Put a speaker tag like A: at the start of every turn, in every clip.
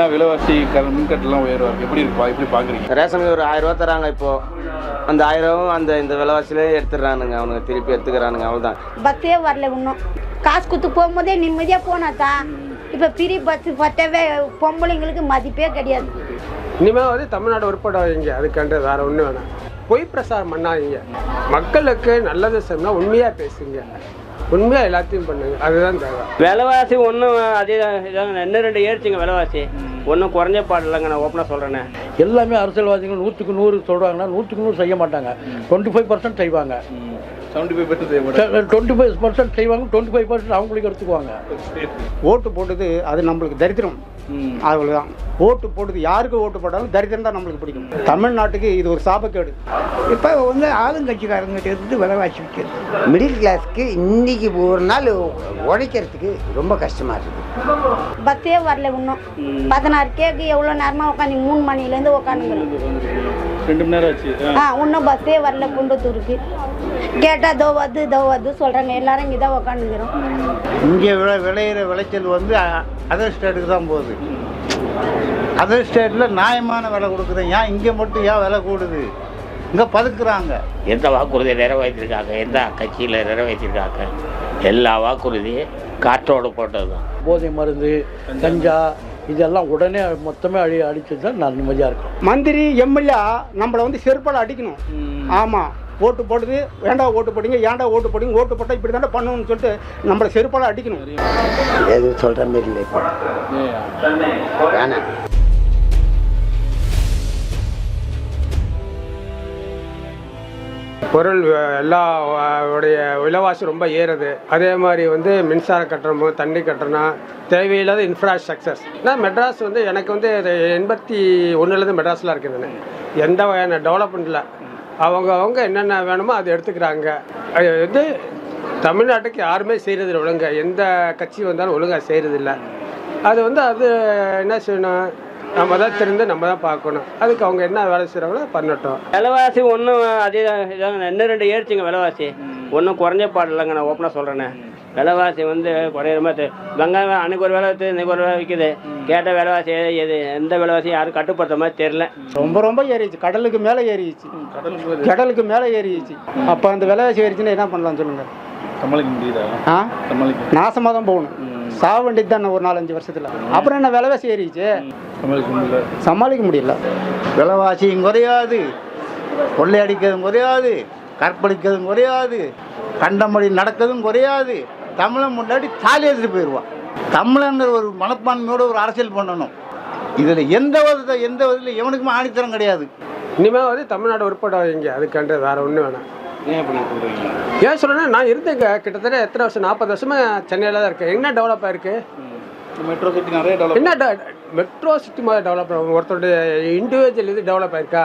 A: விலைவாசி க- மின்கட்டெல்லாம் உயர்வா இருக்கு எப்படி இருக்கு பா- எப்படி பாக்குறீங்க?
B: ரேஷனுக்கு ஒரு ஆயிரம் ரூபா தராங்க இப்போ. அந்த ஆயிரம் அந்த இந்த விலைவாசிலே எடுத்துடுறானுங்க. அவனுங்க திருப்பி எடுத்துக்கிறானுங்க. அவ்வளோதான்
C: பஸ்ஸே வரல இன்னும். காசு கொடுத்து போகும்போதே நிம்மதியாக போனா தான் இப்போ ஃப்ரீ பஸ் பத்தவே பொம்பளைங்களுக்கு மதிப்பே கிடையாது.
D: இனிமேல் வந்து தமிழ்நாடு உருப்படாதீங்க. அதுக்காண்டு வேற ஒன்றும் வேணாம். பொய் பிரசாரம் பண்ணாதீங்க. மக்களுக்கு நல்லது சொன்னால் உண்மையாக பேசுங்க. உண்மையாக எல்லாத்தையும் பண்ணுங்க. அதுதான் தேவை
E: விலைவாசி ஒன்றும் அதே இதாங்க இன்னும் ரெண்டு ஏறிச்சுங்க விலைவாசி? ஒன்றும் குறைஞ்ச பாடு இல்லைங்க நான் ஓப்பனாக சொல்கிறேனே
F: எல்லாமே அரசியல்வாதிகள் நூற்றுக்கு நூறு சொல்கிறாங்கன்னா நூற்றுக்கு நூறு செய்ய மாட்டாங்க. டுவெண்ட்டி ஃபைவ் பர்சன்ட் செய்வாங்க. டுவெண்ட்டி ஃபைவ் பர்சன்ட் செய்வாங்க டுவெண்ட்டி ஃபைவ் பர்சன்ட் அவங்களுக்கு எடுத்துக்குவாங்க.
G: ஓட்டு போட்டது அது நம்மளுக்கு தரித்திரம். அவ்வளோதான் ஓட்டு போட்டது யாருக்கு ஓட்டு போட்டாலும் தரித்திரம் தான் நம்மளுக்கு பிடிக்கும். தமிழ்நாட்டுக்கு இது ஒரு சாபக்கேடு.
H: இப்போ வந்து ஆளுங்கட்சிக்காரங்கிட்ட இருந்து விலைவாசி விற்கிறது மிடில் கிளாஸ்க்கு இன்னைக்கு ஒரு நாள் உழைக்கிறதுக்கு ரொம்ப கஷ்டமாக இருக்குது
C: பஸ்ஸே வரல இன்னும். பதினாறு கேக்கு எவ்வளோ நேரமாக உட்காந்து மூணு மணிலேருந்து உட்காந்துக்கிறோம்.
A: ரெண்டு மணி நேரம் ஆச்சு. ஆ.
C: ஆ இன்னும் பஸ்ஸே வரல குண்டத்தூருக்கு. கேட்டால் தோ வருது தோ வருது சொல்கிறாங்க எல்லாரும் இங்கே தான் உட்காந்துக்கிறோம்
G: இங்கே விளை விளையிற விளைச்சல் வந்து அதர் ஸ்டேட்டுக்கு தான் போகுது. அதர் ஸ்டேட்டில் நியாயமான விலை கொடுக்குது ஏன் இங்கே மட்டும் ஏன் விலை கூடுது? இங்கே பதுக்குறாங்க.
I: எந்த வாக்குறுதியை நிறைவேற்றிருக்காங்க? எந்த கட்சியில் நிறைவேற்றிருக்காங்க? எல்லா வாக்குறுதியும் காற்றோடு போட்டது தான்
F: போதை மருந்து கஞ்சா இதெல்லாம் உடனே மொத்தமே அடி அடிச்சது தான் நான் நிம்மதியாக இருக்கும்
G: மந்திரி எம்எல்ஏ நம்மளை வந்து செருப்பால் அடிக்கணும். ஆமாம் ஓட்டு போடுது வேண்டாம் ஓட்டு போடுங்க ஏன்டா ஓட்டு போடுங்க ஓட்டு போட்டால் இப்படி தானே பண்ணணும்னு சொல்லிட்டு நம்மளை செருப்பால் அடிக்கணும்.
H: எதுவும் சொல்கிற மாதிரி இல்லை இப்போ. வேணாம்.
D: பொருள் எல்லா உடைய விலைவாசி ரொம்ப ஏறுது. அதே மாதிரி வந்து மின்சார கட்டணமும் தண்ணி கட்டணம் தேவையில்லாத இன்ஃப்ராஸ்ட்ரக்சர்ஸ் நான் மெட்ராஸ் வந்து எனக்கு வந்து எண்பத்தி ஒன்றுலேருந்து மெட்ராஸில் இருக்குது எந்த வகையான டெவலப்மெண்ட்டில் அவங்க அவங்க என்னென்ன வேணுமோ அதை எடுத்துக்கிறாங்க. அது வந்து தமிழ்நாட்டுக்கு யாருமே செய்கிறது ஒழுங்காக எந்த கட்சி வந்தாலும் ஒழுங்காக செய்கிறதில்ல அது வந்து அது என்ன செய்யணும்? நம்ம தான் தெரிந்து நம்ம தான் பார்க்கணும். அதுக்கு அவங்க என்ன வேலை செய்கிறாங்களோ பண்ணட்டும்.
E: விலைவாசி ஒன்றும் அதே இதாங்க இன்னும் ரெண்டு ஏறிச்சுங்க விலைவாசி. ஒன்றும் குறைஞ்ச பாடு இல்லைங்க நான் ஓப்பனாக சொல்கிறேனே விலைவாசி வந்து குறையிற மாதிரி வெங்காயம் அன்னைக்கு ஒரு விலை விற்று இன்னைக்கு ஒரு விலை விற்கிது கேட்ட விலைவாசி எது எந்த விலைவாசி யாரும் கட்டுப்படுத்த மாதிரி தெரில
G: ரொம்ப ரொம்ப ஏறிச்சு கடலுக்கு மேலே ஏறிச்சு கடலுக்கு மேலே. ஏறிச்சு அப்போ அந்த விலைவாசி ஏறிச்சுன்னா என்ன பண்ணலாம் சொல்லுங்கள்
A: சமாளிக்க முடியுதா?
G: ஆ?
A: சமாளிக்க.
G: நாசமாக தான் போகணும். சாக வேண்டியது தானே ஒரு நாலஞ்சு வருஷத்தில். அப்புறம் என்ன விலைவாசி ஏறிச்சு
A: சமாளிக்க முடியல.
G: சமாளிக்க முடியல. விலைவாசியும் குறையாது. கொள்ளையடிக்கிறதும் குறையாது. கற்பழிக்கிறதும் குறையாது. கண்டமடி நடக்கிறதும் குறையாது. தமிழன் முன்னாடி தாலி எடுத்துட்டு போயிடுவான். தமிழங்கிற ஒரு மனப்பான்மையோட ஒரு அரசியல் பண்ணணும். இதில் எந்த விதத்தை எந்த விதத்தில் எவனுக்குமே ஆணித்தரம் கிடையாது.
D: இனிமேல் வந்து தமிழ்நாடு உருப்படாதீங்க அதுக்காண்டு வேற ஒன்றும் வேணாம்.
A: ஏன்
D: சொல்றேன்னா நான் இருந்தேங்க கிட்டத்தட்ட எத்தனை வருஷம்? நாற்பது வருஷமா சென்னையில் தான் இருக்கேன். என்ன டெவலப் ஆயிருக்கு?
A: மெட்ரோ சிட்டி நிறைய டெவலப்
D: என்ன மெட்ரோ சிட்டி மாதிரி டெவலப் ஒருத்தருடைய இண்டிவிஜுவல் இது டெவலப் ஆயிருக்கா?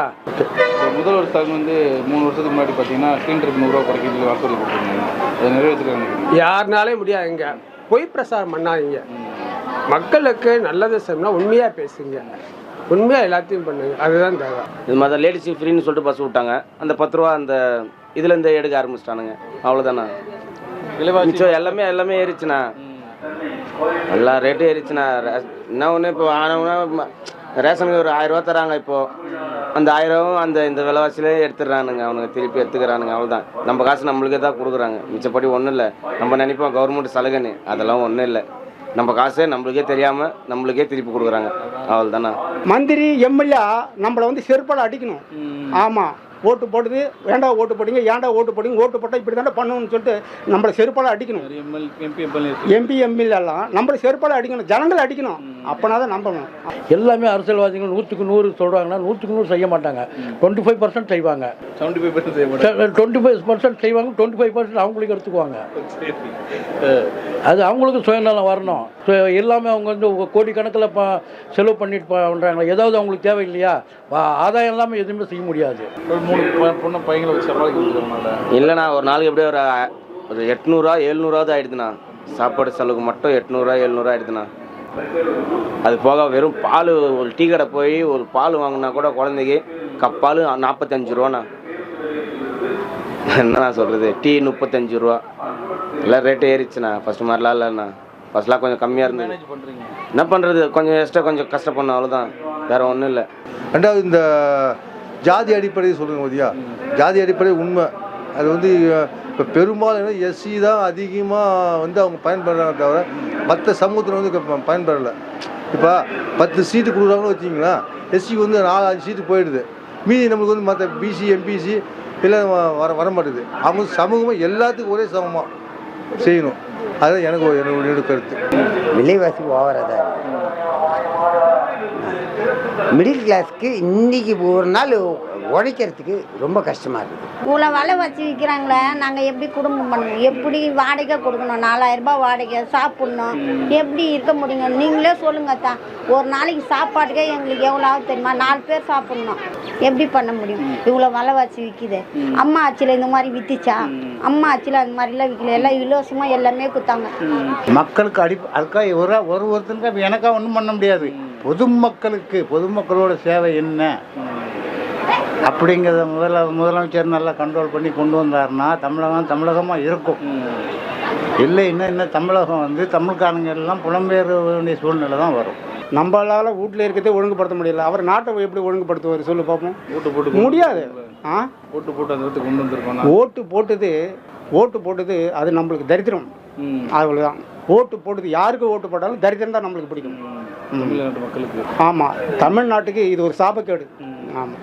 A: முதல்வர் ஸ்டாலின் வந்து மூணு வருஷத்துக்கு முன்னாடி பார்த்தீங்கன்னா சிலிண்டருக்கு நூறுரூவா குறைக்க சொல்லி வாக்குறுதி கொடுத்துருந்தாங்க. அதை நிறைவேற்றிருக்காங்க.
D: யாருனாலே முடியாதுங்க. பொய் பிரசாரம் பண்ணாதீங்க. மக்களுக்கு நல்லது சொன்னா உண்மையாக பேசுங்க. உண்மையாக எல்லாத்தையும் பண்ணுங்க. அதுதான் தேவை.
B: இது மாதிரி லேடிஸ் ஃப்ரீன்னு சொல்லிட்டு பஸ் விட்டாங்க. அந்த பத்து ரூபா அந்த இதுலேருந்து எடுக்க ஆரம்பிச்சிட்டானுங்க. அவ்வளோதாண்ணா
A: விலைவாசி
B: மிச்சம் எல்லாமே எல்லாமே ஏறிச்சுண்ணா. எல்லா ரேட்டும் ஏறிச்சுண்ணா. என்ன ஒன்று இப்போ ஆனவனா ரேஷனுக்கு ஒரு ஆயிரம் ரூபா தராங்க இப்போ. அந்த ஆயிரம் அந்த இந்த விலைவாசிலே எடுத்துடுறானுங்க. அவனுங்க திருப்பி எடுத்துக்கிறானுங்க. அவ்வளோதான் நம்ம காசு நம்மளுக்கே தான் கொடுக்குறாங்க. மிச்சப்படி ஒன்றும் இல்லை. நம்ம நினைப்போம் கவர்மெண்ட் சலுகைன்னு. அதெல்லாம் ஒன்றும் இல்லை. நம்ம காசே நம்மளுக்கே தெரியாமல் நம்மளுக்கே திருப்பி கொடுக்குறாங்க. அவ்வளோதாண்ணா
G: மந்திரி எம்எல்ஏ நம்மளை வந்து செருப்பால் அடிக்கணும். ஆமாம் ஓட்டு போடுது வேண்டாம் ஓட்டு போடுங்க ஏன்டா ஓட்டு போடுங்க ஓட்டு போட்டால் இப்படி தானே பண்ணணும்னு சொல்லிட்டு நம்மளை செருப்பால் அடிக்கணும்.
A: எம்பி எம்எல்ஏ
G: எம்பி எம்எல்ஏலாம் நம்மளை செருப்பால் அடிக்கணும் ஜனங்களை அடிக்கணும். அப்போனா தான் நம்பணும்.
F: எல்லாமே அரசியல்வாதிகள் நூற்றுக்கு நூறு சொல்கிறாங்கன்னா நூற்றுக்கு நூறு செய்ய மாட்டாங்க. டுவெண்ட்டி ஃபைவ் பர்சன்ட் செய்வாங்க. டுவெண்ட்டி ஃபைவ் பர்சன்ட் செய்வாங்க. டுவெண்ட்டி ஃபைவ் பர்சன்ட் அவங்களுக்கு எடுத்துக்குவாங்க. அது அவங்களுக்கு சுயநலம் வரணும். எல்லாமே அவங்க வந்து கோடிக்கணக்கில் செலவு பண்ணிட்டு பண்ணுறாங்க ஏதாவது அவங்களுக்கு தேவை இல்லையா ஆதாயம் இல்லாமல் எதுவுமே செய்ய முடியாது.
A: மூணு பொண்ணு பையங்களை வச்சு சமாளிக்க
B: இல்லைண்ணா ஒரு நாளைக்கு எப்படியும் ஒரு ஒரு எட்நூறுவா எழுநூறுவாவது ஆயிடுதுண்ணா. சாப்பாடு செலவுக்கு மட்டும் எட்நூறுவா எழுநூறுவா ஆயிடுதுண்ணா. அது போக வெறும் பால் ஒரு டீ கடை போய் ஒரு பால் வாங்கினா கூட குழந்தைக்கு கப்பால் நாற்பத்தஞ்சு ரூபாண்ணா. என்னண்ணா சொல்கிறது டீ முப்பத்தஞ்சு ரூபா. எல்லாம் ரேட்டு ஏறிச்சுண்ணா ஃபஸ்ட் மாதிரிலாம் இல்லைண்ணா. ஃபர்ஸ்ட்லாம் கொஞ்சம் கம்மியாக இருந்தது. என்ன பண்ணுறது கொஞ்சம் எக்ஸ்ட்ரா கொஞ்சம் கஷ்டப்படணும் அவ்வளோதான் வேற ஒன்றும் இல்லை.
J: ரெண்டாவது இந்த ஜாதி அடிப்படையில் சொல்லுங்க பார்த்தியா ஜாதி அடிப்படை உண்மை. அது வந்து இப்போ பெரும்பாலும் எஸ்சி தான் அதிகமாக வந்து அவங்க பயன்படுறாங்க தவிர மற்ற சமூகத்தில் வந்து பயன்படலை. இப்போ பத்து சீட்டு கொடுக்குறாங்கன்னு வச்சிங்களேன் எஸ்சிக்கு வந்து நாலு அஞ்சு சீட்டு போயிடுது. மீதி நம்மளுக்கு வந்து மற்ற பிசி எம்பிசி எல்லாம் வ- வர வர மாட்டேது. அவங்க சமூகமாக எல்லாத்துக்கும் ஒரே சமமாக செய்யணும். அதுதான் எனக்கு ஒரு- என்னோட கருத்து.
H: விலைவாசி ஓவராக மிடில் கிளாஸ்க்கு இன்னைக்கு ஒரு நாள் உழைக்கிறதுக்கு ரொம்ப கஷ்டமாக இருக்குது
C: இவ்வளோ விலை வச்சு விற்கிறாங்களே நாங்கள் எப்படி குடும்பம் பண்ணணும்? எப்படி வாடகை கொடுக்கணும்? நாலாயிரம் ரூபாய் வாடகை சாப்பிட்ணும்? எப்படி இருக்க முடியுங்க நீங்களே சொல்லுங்க தான் ஒரு நாளைக்கு சாப்பாட்டுக்கே எங்களுக்கு எவ்வளோ ஆகுது தெரியுமா? நாலு பேர் சாப்பிட்ணும். எப்படி பண்ண முடியும்? இவ்வளோ விலை வச்சு விற்கிது அம்மா ஆச்சியில் இந்த மாதிரி வித்துச்சா? அம்மா ஆச்சியில் அந்த மாதிரிலாம் விற்கல எல்லாம் இலவசமாக எல்லாமே கொடுத்தாங்க
G: மக்களுக்கு அடி அதுக்காக ஒரு ஒரு ஒருத்தருக்கு அப்ப எனக்கா ஒன்றும் பண்ண முடியாது. பொதுமக்களுக்கு பொதுமக்களோட சேவை என்ன? அப்படிங்கிறத முதல்ல முதலமைச்சர் நல்லா கண்ட்ரோல் பண்ணி கொண்டு வந்தாருன்னா தமிழகம் தமிழகமாக இருக்கும். இல்லை இன்னும் இன்னும் தமிழகம் வந்து தமிழ்காரங்க எல்லாம் புலம்பெயர வேண்டிய சூழ்நிலை தான் வரும்.
K: நம்மளால வீட்டில் இருக்கிறதே ஒழுங்குபடுத்த முடியல. அவர் நாட்டை எப்படி ஒழுங்குபடுத்துவார் சொல்லு பார்ப்போம்
A: ஓட்டு போட்டு
K: முடியாது. ஆ?
A: ஓட்டு போட்டு அந்த இடத்துக்கு கொண்டு வந்திருக்கோம்
K: ஓட்டு போட்டது ஓட்டு போட்டது அது நம்மளுக்கு தரித்திரம். அவ்வளோதான் ஓட்டு போட்டது யாருக்கு ஓட்டு போட்டாலும் தரித்திரம் தான் நம்மளுக்கு பிடிக்கும்.
A: தமிழ்நாட்டு மக்களுக்கு.
K: ஆமாம் தமிழ்நாட்டுக்கு இது ஒரு சாபக்கேடு. ஆமாம்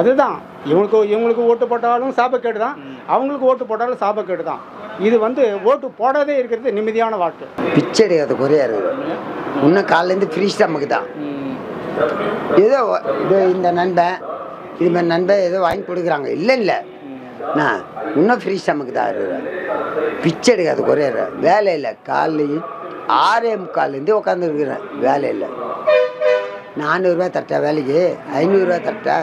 K: அதுதான். இவங்களுக்கு இவங்களுக்கு ஓட்டு போட்டாலும் சாபக்கேடு தான். அவங்களுக்கு ஓட்டு போட்டாலும் சாபக்கேடு தான். இது வந்து ஓட்டு போடாதே இருக்கிறது நிம்மதியான வாழ்க்கை.
H: பிச்சை எடுக்கிறது குறையா இருக்குது. இன்னும் காலையிலேருந்து ஃப்ரீ ஸ்டமக்கு தான். ஏதோ இது இந்த நண்பன் இது மாதிரி நண்பன் ஏதோ வாங்கி கொடுக்குறாங்க. இல்லை இல்லை நான் இன்னும் ஃப்ரீ ஸ்டமக்கு தான் இருக்கிறேன் பிச்சை எடுக்காது குறையிற. வேலை இல்லை. காலையில் ஆறே முக்கால்லேருந்து உட்காந்துருக்குறேன் வேலை இல்லை. நானூறுரூவா தரட்டா வேலைக்கு? ஐநூறுரூவா தரட்டா?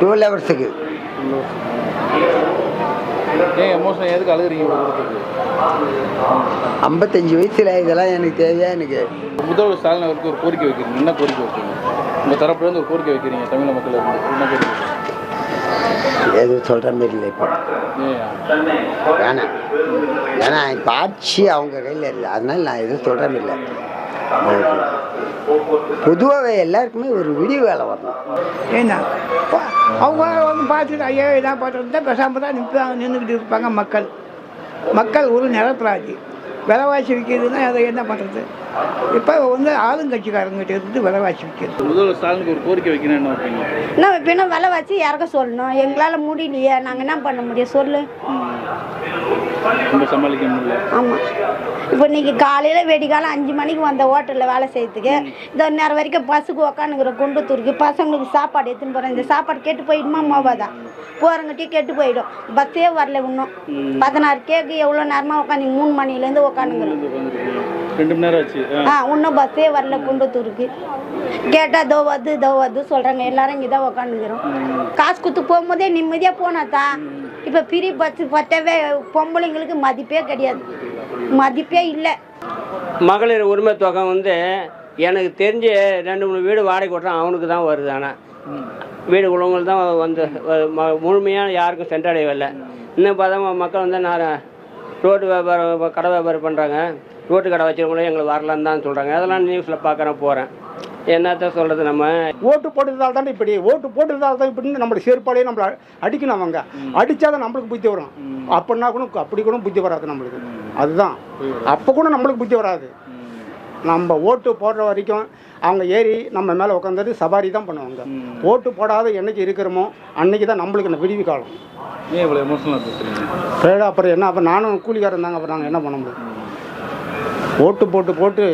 H: டுவெல் ஹவர்ஸுக்கு ஐம்பத்தஞ்சு வயசில் இதெல்லாம் எனக்கு தேவையா எனக்கு?
A: முதல்வர் ஸ்டாலின் அவருக்கு ஒரு கோரிக்கை வைக்கிறீங்க. என்ன கோரிக்கை வைக்கிறீங்க? உங்கள் தரப்புல இருந்து ஒரு கோரிக்கை வைக்கிறீங்க தமிழக மக்கள் என்ன கோரிக்கை
H: எதுவும் சொல்கிற மாதிரி இல்லை இப்போ.
A: ஏன்
H: வேணாம் ஏன்னா இப்போ ஆட்சி அவங்க கையில் இல்லை. அதனால நான் எதுவும் சொல்கிறேன் இல்லை பொதுவாகவே எல்லாருக்குமே ஒரு விடிவு வேலை வரணும்.
L: ஏன்னா அவங்க வந்து பார்த்துட்டு ஐயா இதான் பார்த்துட்டு தான் பேசாமல் தான் நிற்பாங்க நின்றுக்கிட்டு இருப்பாங்க மக்கள். மக்கள் ஒரு நிலப்பராஜி விலைவாசி விற்கிறதுனா அதை என்ன பண்ணுறது இப்போ வந்து ஆளுங்கட்சிக்காரங்கிட்ட இருந்து விலைவாசி விற்கிறது.
A: முதல்வர் ஸ்டாலினுக்கு ஒரு கோரிக்கை வைக்கணும் என்ன வைப்பீங்க
C: என்ன வைப்பினா விலை வச்சு இறக்க சொல்லணும். எங்களால் முடியலையே. நாங்கள் என்ன பண்ண முடியும்? சொல்லு.
A: ரொம்ப சமாளிக்க முடியல.
C: ஆமாம் இப்போ இன்னைக்கு காலையில் வெடிகாலம் அஞ்சு மணிக்கு வந்த ஹோட்டலில் வேலை செய்யறதுக்கு இந்த நேரம் வரைக்கும் பஸ்ஸுக்கு உக்காந்துக்கிற குண்டத்தூருக்கு பசங்களுக்கு சாப்பாடு எடுத்துன்னு போகிறேன் இந்த சாப்பாடு கெட்டு போயிடுமா மோபாதா போகிறங்கிட்டே கெட்டு போயிடும். பஸ்ஸே வரல இன்னும். பதினாறு கேக்கு எவ்வளோ நேரமாக உட்காந்து மூணு மணிலேருந்து
A: உட்காந்துருக்கீங்க ரெண்டு மணி நேரம். ஆச்சு. ஆ.
C: இன்னும் பஸ்ஸே வரல குண்டத்தூருக்கு. கேட்டால் தோ வருது தோ வருது சொல்கிறாங்க எல்லாரும் இங்கே தான் உக்காந்துக்கிறோம் காசு கொடுத்து போகும்போதே நிம்மதியாக போனாதா இப்போ பிரி பஸ் பட்டவே பொம்பளைங்களுக்கு மதிப்பே கிடையாது. மதிப்பே இல்லை.
E: மகளிர் உரிமை தொகை வந்து எனக்கு தெரிஞ்சு ரெண்டு மூணு வீடு வாடகை ஓட்டுறான் அவனுக்கு தான் வருது. ஆனால் வீடு உள்ளவங்களுக்கு தான் வந்து முழுமையான முழுமையாக யாருக்கும் சென்றடையவில்லை. இன்னும் பார்த்தா மக்கள் வந்து நான் ரோட்டு வியாபாரம் கடை வியாபாரம் பண்ணுறாங்க ரோட்டு கடை வச்சிருக்கவங்களும் எங்களுக்கு வரலான்னு தான் சொல்கிறாங்க அதெல்லாம் நியூஸில் பார்க்குறேன் போகிறேன் என்னத்த சொல்கிறது நம்ம?
K: ஓட்டு போட்டதால் தான் இப்படி ஓட்டு போட்டதால் தான் இப்படின்னு நம்மளை செருப்பாலேயே நம்மளை அடிக்கணும் அவங்க. அடித்தாதான் நம்மளுக்கு புத்தி வரும். அப்படின்னா கூட அப்படி கூட புத்தி வராது நம்மளுக்கு. அதுதான். அப்போ கூட நம்மளுக்கு புத்தி வராது. நம்ம ஓட்டு போடுற வரைக்கும் அவங்க ஏறி நம்ம மேலே உட்காந்துட்டு சவாரி தான் பண்ணுவாங்க. ஓட்டு போடாத என்னைக்கு இருக்கிறோமோ அன்னைக்கு தான் நம்மளுக்கு இந்த விடிவு காலம்.
A: ஏன் இவ்வளோ எமோஷனலாக
K: அப்புறம் என்ன அப்புறம் நானும் கூலிக்காரன் தாங்க அப்புறம் நாங்கள் என்ன பண்ண முடியும்? ஓட்டு போட்டு போட்டு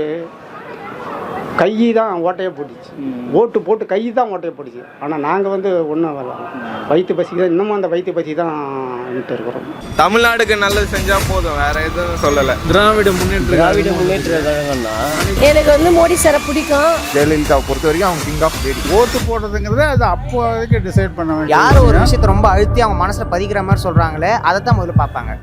K: கை தான் ஓட்டையே போட்டுச்சு. ஓட்டு போட்டு கை தான் ஓட்டையை போட்டுச்சு. ஆனால் நாங்கள் வந்து ஒன்றும் வரல. வயிற்று பசிக்கு தான் இன்னமும் அந்த வயிற்று பசி தான் இருக்கிறோம்.
M: தமிழ்நாடுக்கு நல்லது செஞ்சா போதும். வேற எதுவும் சொல்லல.
A: திராவிட முன்னேற்ற
B: திராவிட முன்னேற்ற கழகம்னா?
C: எனக்கு வந்து மோடி சாரை பிடிக்கும்.
M: ஜெயலலிதாவை பொறுத்த வரைக்கும் அவங்க கிங் ஆஃப் லேடி
G: ஓட்டு போடுறதுங்கிறது அது அப்போதைக்கு டிசைட் பண்ண
L: யார் ஒரு விஷயத்தை ரொம்ப அழுத்தி அவங்க மனசில் பதிக்கிற மாதிரி சொல்கிறாங்களே அதை தான் முதல்ல பார்ப்பாங்க.